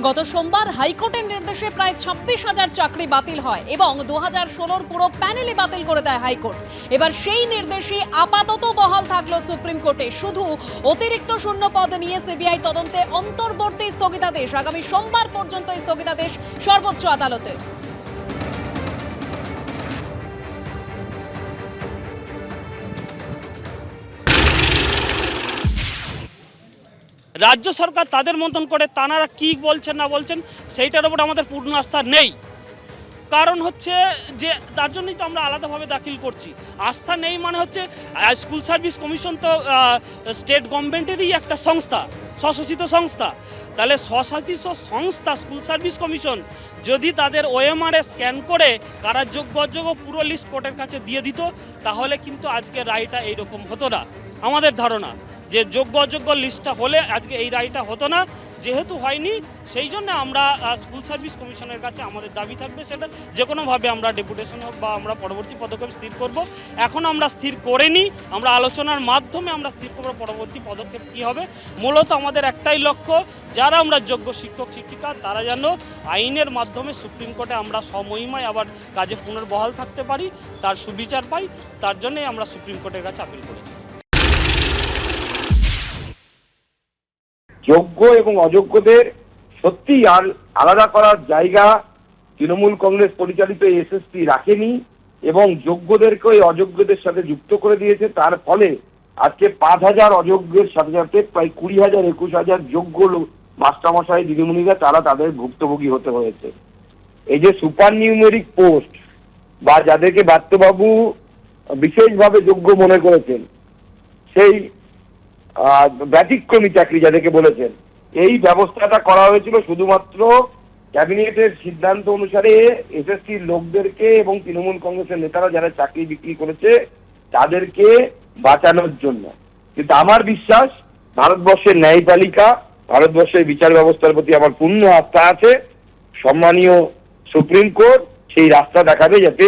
গত সোমবার হাইকোর্টের নির্দেশে প্রায় ছাব্বিশ হাজার চাকরি বাতিল হয় এবং দু হাজার ষোলোর পুরো প্যানেলই বাতিল করে দেয় হাইকোর্ট। এবার সেই নির্দেশই আপাতত বহাল থাকল সুপ্রিম কোর্টে। শুধু অতিরিক্ত শূন্য পদ নিয়ে সিবিআই তদন্তে অন্তর্বর্তী স্থগিতাদেশ। আগামী সোমবার পর্যন্ত স্থগিতাদেশ সর্বোচ্চ আদালতের রাজ্য সরকার তাদের মতন করে তানারা কি বলছেন না বলছেন, সেইটার উপর আমাদের পূর্ণ আস্থা নেই। কারণ হচ্ছে যে, তার জন্যই তো আমরা আলাদাভাবে দাখিল করছি। আস্থা নেই মানে হচ্ছে স্কুল সার্ভিস কমিশন তো স্টেট গভর্নমেন্টেরই একটা সংস্থা স্বশাসিত সংস্থা। তাহলে স্বশাসিত সংস্থা, স্কুল সার্ভিস কমিশন, যদি তাদের ওএমআরএ স্ক্যান করে কারা যোগ্য অযোগ্য পুরো লিস্ট কোর্টের কাছে দিয়ে দিত, তাহলে কিন্তু আজকে রায়টা এইরকম হতো না। আমাদের ধারণা। যে যোগ্য অযোগ্য লিস্টটা হলে আজকে এই রায়টা হতো না, যেহেতু হয়নি, সেই জন্য আমরা স্কুল সার্ভিস কমিশনের কাছে আমাদের দাবি থাকবে সেটা, যে কোনোভাবে আমরা ডেপুটেশন হোক বা আমরা পরবর্তী পদক্ষেপ স্থির করব। এখন আমরা স্থির করিনি আমরা আলোচনার মাধ্যমে আমরা স্থির করব পরবর্তী পদক্ষেপ কী হবে, মূলত আমাদের একটাই লক্ষ্য, যারা আমরা যোগ্য শিক্ষক, শিক্ষিকা, তারা যেন আইনের মাধ্যমে সুপ্রিম কোর্টে আমরা সমহিমায় আবার কাজে পুনর্বহাল থাকতে পারি, তার সুবিচার পাই, তার জন্যই আমরা সুপ্রিম কোর্টের কাছে আপিল করেছি। যোগ্য এবং অযোগ্যদের সত্যি আর আলাদা করার জায়গা তৃণমূল কংগ্রেস পরিচালিত এসএসপি রাখেনি এবং যোগ্যদেরকে ওই অযোগ্যদের সাথে যুক্ত করে দিয়েছে। তার ফলে আজকে পাঁচ হাজার অযোগ্যের সাথে সাথে প্রায় কুড়ি হাজার একুশ হাজার যোগ্য মাস্টারমশাই, দিদিমণিরা, তারা তাদের ভুক্তভোগী হতে হয়েছে। এই যে সুপার নিউমেরিক পোস্ট বা যাদেরকে বাত্যবাবু বিশেষভাবে যোগ্য মনে করেছেন, সেই ব্যতিক্রমী চাকরি যাদেরকে বলেছেন। এই ব্যবস্থাটা করা হয়েছিল শুধুমাত্র ক্যাবিনেটের সিদ্ধান্ত অনুসারে এসএসসির লোকদেরকে এবং তৃণমূল কংগ্রেসের নেতারা যারা চাকরি বিক্রি করেছে, তাদেরকে বাঁচানোর জন্য। কিন্তু আমার বিশ্বাস, ভারতবর্ষের ন্যায়পালিকা, ভারতবর্ষের বিচার ব্যবস্থার প্রতি আমার পূর্ণ আস্থা আছে। সম্মানীয় সুপ্রিম কোর্ট সেই রাস্তা দেখাবে যাতে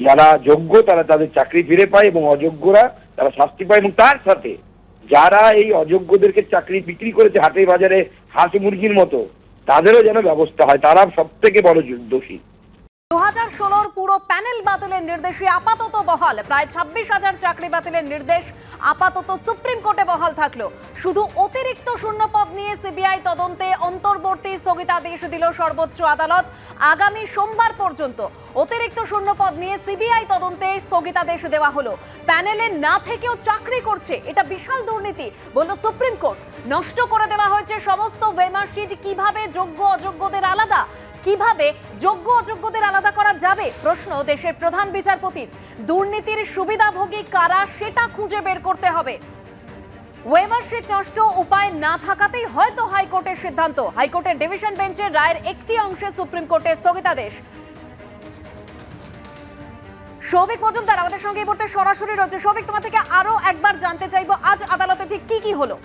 যারা যোগ্য তারা তাদের চাকরি ফিরে পায় এবং অযোগ্যরা তারা শাস্তি পায় এবং তার সাথে যারা এই অযোগ্যদেরকে চাকরি বিক্রি করেছে হাটে বাজারে হাঁস মুরগির মতো, তাদেরও যেন ব্যবস্থা হয়, তারা সব থেকে বড় দোষী দু ষোলোর পুরো প্যানেল বাতিলের নির্দেশে আপাতত বহাল। প্রায় ছাব্বিশ হাজার চাকরি বাতিলের নির্দেশ আপাতত সুপ্রিম কোর্টে বহাল থাকল। শুধু অতিরিক্ত শূন্য পদ নিয়ে সিবিআই তদন্তে স্থগিতাদেশ দিল সর্বোচ্চ আদালত আগামী সোমবার পর্যন্ত। অতিরিক্ত শূন্য পদ নিয়ে সিবিআই তদন্তে স্থগিতাদেশ দেওয়া হলো। প্যানেলে না থেকেও চাকরি করছে। এটা বিশাল দুর্নীতি। বলল, সুপ্রিম কোর্ট, নষ্ট করে দেওয়া হয়েছে সমস্ত ওয়েমার্কশিট কীভাবে যোগ্য অযোগ্যদের আলাদা? কীভাবে যোগ্য অযোগ্যদের আলাদা করা যাবে? প্রশ্ন দেশের প্রধান বিচারপতির দুর্নীতির সুবিধাভোগী কারা সেটা খুঁজে বের করতে হবে। ওয়েবার শিট নষ্ট, উপায় না থাকাতেই হয়তো হাইকোর্টের সিদ্ধান্ত। হাইকোর্টের ডিভিশন বেঞ্চের রায়ের একটি অংশে সুপ্রিম কোর্টের স্থগিতাদেশ। সৌভিক মজুমদার, আমাদের সঙ্গে এই মুহূর্তে সরাসরি রয়েছে। সৌভিক, তোমার থেকে আরও একবার জানতে চাইব, আজ আদালতে ঠিক কি কি হলো?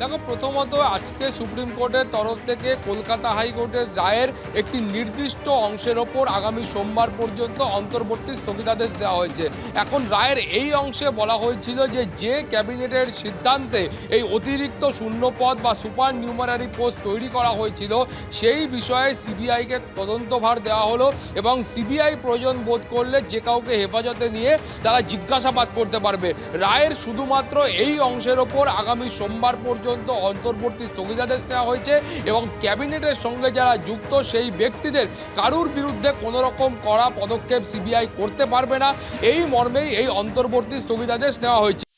দেখো, প্রথমত আজকে সুপ্রিম কোর্টের তরফ থেকে কলকাতা হাইকোর্টের রায়ের একটি নির্দিষ্ট অংশের ওপর আগামী সোমবার পর্যন্ত অন্তর্বর্তী স্থগিতাদেশ দেওয়া হয়েছে। এখন রায়ের এই অংশে বলা হয়েছিল যে যে ক্যাবিনেটের সিদ্ধান্তে এই অতিরিক্ত শূন্যপদ বা সুপার নিউমারারি পোস্ট তৈরি করা হয়েছিল, সেই বিষয়ে সিবিআইকে তদন্তভার দেওয়া হলো এবং সিবিআই প্রয়োজন বোধ করলে যে কাউকে হেফাজতে নিয়ে তারা জিজ্ঞাসাবাদ করতে পারবে। রায়ের শুধুমাত্র এই অংশের ওপর আগামী সোমবার পর্যন্ত অন্তর্বর্তী স্থগিতাদেশ নেওয়া হয়েছে এবং ক্যাবিনেটের সঙ্গে যারা যুক্ত সেই ব্যক্তিদের কারুর বিরুদ্ধে কোনো রকম কড়া পদক্ষেপ সিবিআই করতে পারবে না। এই মর্মেই এই অন্তর্বর্তী স্থগিতাদেশ নেওয়া হয়েছে।